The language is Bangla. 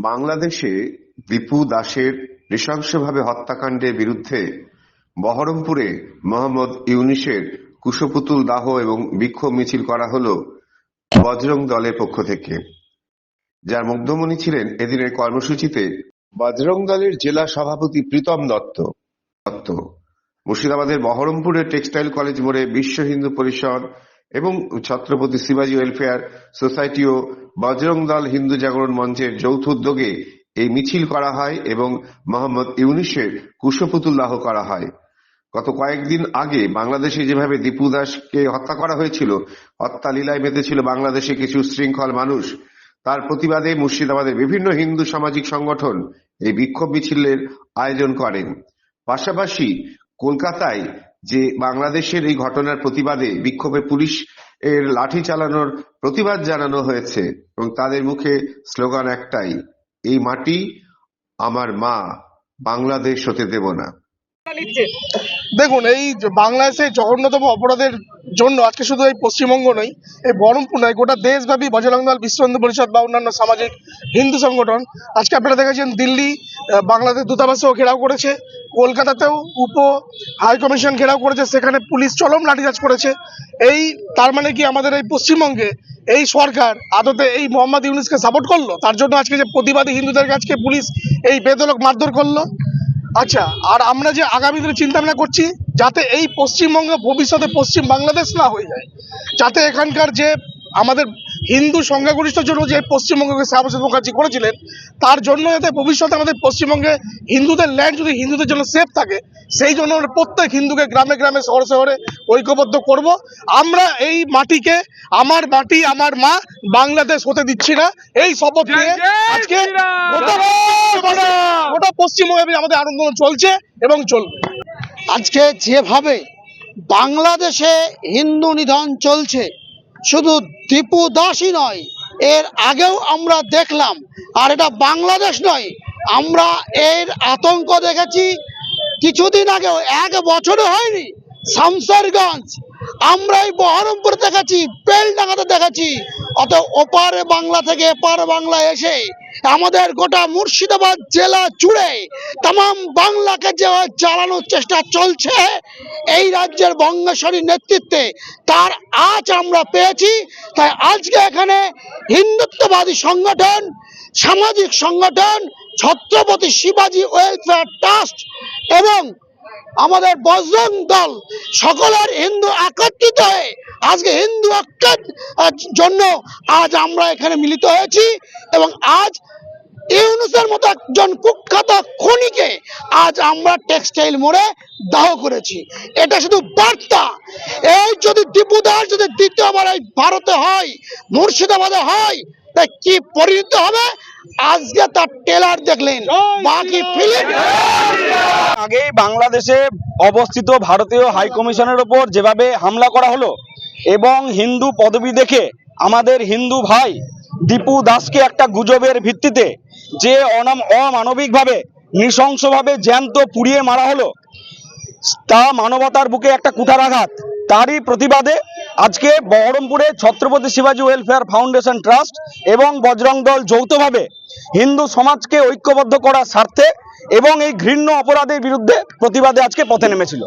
বাংলাদেশে দীপু দাসের নৃশংসভাবে হত্যাকাণ্ডের বিরুদ্ধে বহরমপুরে মোহাম্মদ ইউনিসের কুশপুতুল দাহ এবং বিক্ষোভ মিছিল করা হল বজরং দলের পক্ষ থেকে। যার মুগ্ধমণি ছিলেন এদিনের কর্মসূচিতে বজরং দলের জেলা সভাপতি প্রীতম দত্ত। দত্ত। মুর্শিদাবাদের বহরমপুরের টেক্সটাইল কলেজ মোড়ে বিশ্ব হিন্দু পরিষদ এবং ছত্রপতি শিবাজী ওয়েলফেয়ার সোসাইটি ও বজরং দল হিন্দু জাগরণ মঞ্চের যৌথ উদ্যোগে এই মিছিল করা হয় এবং মোহাম্মদ ইউনিসের কুশপুতুল দাহ করা হয়। গত কয়েকদিন আগে বাংলাদেশে যেভাবে দীপু দাসকে হত্যা করা হয়েছিল, হত্যা লীলায় মেতেছিল বাংলাদেশে কিছু শৃঙ্খল মানুষ, তার প্রতিবাদে মুর্শিদাবাদের বিভিন্ন হিন্দু সামাজিক সংগঠন এই বিক্ষোভ মিছিলের আয়োজন করেন। পাশাপাশি কলকাতায় যে বাংলাদেশের এই ঘটনার প্রতিবাদে বিক্ষোভে পুলিশ এর লাঠি চালানোর প্রতিবাদ জানানো হয়েছে এবং তাদের মুখে স্লোগান একটাই, এই মাটি আমার মা, বাংলাদেশ হতে দেব না। দেখুন, এই বাংলাদেশে জঘন্যতম অপরাধের জন্য আজকে শুধু এই পশ্চিমবঙ্গ নয়, এই বহরমপুর নয়, গোটা দেশব্যাপী বজরং দল, বিশ্ব হিন্দু পরিষদ বা অন্যান্য সামাজিক হিন্দু সংগঠন, আজকে আপনারা দেখেছেন দিল্লি বাংলাদেশ দূতাবাসেও ঘেরাও করেছে। কলকাতাতেও উপ হাই কমিশন ঘেরাও করেছে, সেখানে পুলিশ চলম লাঠিচার্জ করেছে। এই, তার মানে কি আমাদের এই পশ্চিমবঙ্গে এই সরকার আদতে এই মোহাম্মদ ইউনুসকে সাপোর্ট করল? তার জন্য আজকে যে প্রতিবাদী হিন্দুদের কাছকে পুলিশ এই বেদলক মারধর করল? আচ্ছা আর আমরা যে আগামী দিনে চিন্তা ভাবনা করছি, যাতে এই পশ্চিমবঙ্গ ভবিষ্যতে পশ্চিম বাংলাদেশ না হয়ে যায়, যাতে এখানকার যে আমাদের হিন্দু সংখ্যাগরিষ্ঠের জন্য যে পশ্চিমবঙ্গকে শ্যামপ্রসাদ মুখার্জি করেছিলেন তার জন্য যাতে ভবিষ্যতে আমাদের পশ্চিমবঙ্গে হিন্দুদের ল্যান্ড যদি হিন্দুদের জন্য সেফ থাকে সেই জন্য আমরা প্রত্যেক হিন্দুকে গ্রামে গ্রামে শহরে শহরে ঐক্যবদ্ধ করব। আমরা এই মাটিকে আমার মাটি আমার মা বাংলাদেশ হতে দিচ্ছি না। এই শপথ নিয়ে আজকে গোটা পশ্চিমবঙ্গে- গোটা পশ্চিমবঙ্গে আমাদের আন্দোলন চলছে এবং চলবে। আজকে যেভাবে বাংলাদেশে হিন্দু নিধন চলছে শুধু দীপু দাসই নয়, এর আগেও আমরা দেখলাম, আর এটা বাংলাদেশ নয়, আমরা এর আতঙ্ক দেখেছি। কিছুদিন আগেও, এক বছরও হয়নি, শামসারগঞ্জ, আমরা এই বহরমপুর দেখেছি বেলডাঙ্গাতে দেখেছি, অত ওপারে বাংলা থেকে এপার বাংলা এসে আমাদের গোটা মুর্শিদাবাদ জেলা জুড়ে তাম বাংলাকে যে চালানোর চেষ্টা চলছে, এই রাজ্যের বঙ্গেশ্বরীর নেতৃত্বে, তার আজ আমরা পেয়েছি। তাই আজকে এখানে হিন্দুত্ববাদী সংগঠন, সামাজিক সংগঠন, ছত্রপতি শিবাজি ওয়েলফেয়ার ট্রাস্ট এবং আমাদের বজরং দল সকলের হিন্দু একত্রিত হয়ে আজকে হিন্দু ঐক্যের জন্য আজ আমরা এখানে মিলিত হয়েছি এবং আজ ইউনুসের মতো একজন কুখ্যাত খনিকে আজ আমরা টেক্সটাইল মোড়ে দাহ করেছি। এটা শুধু বার্তা। এই যদি দীপু দাস যদি দ্বিতীয়বার এই ভারতে হয়, মুর্শিদাবাদে হয় তা কি পরিণত হবে? আজকে তার টেলার দেখলেন। বাকি ফিল্ম আগেই বাংলাদেশে অবস্থিত ভারতীয় হাই কমিশনের ওপর যেভাবে হামলা করা হলো এবং হিন্দু পদবি দেখে আমাদের হিন্দু ভাই দীপু দাসকে একটা গুজবের ভিত্তিতে যে অনাম অমানবিকভাবে নৃশংসভাবে জ্যান্ত পুড়িয়ে মারা হলো তা মানবতার বুকে একটা কুঠারাঘাত তারই প্রতিবাদে আজকে বহরমপুরে ছত্রপতি শিবাজী ওয়েলফেয়ার ফাউন্ডেশন ট্রাস্ট এবং বজরং দল যৌথভাবে হিন্দু সমাজকে ঐক্যবদ্ধ করার স্বার্থে এবং এই ঘৃণ্য অপরাধের বিরুদ্ধে প্রতিবাদে আজকে পথে নেমেছিল।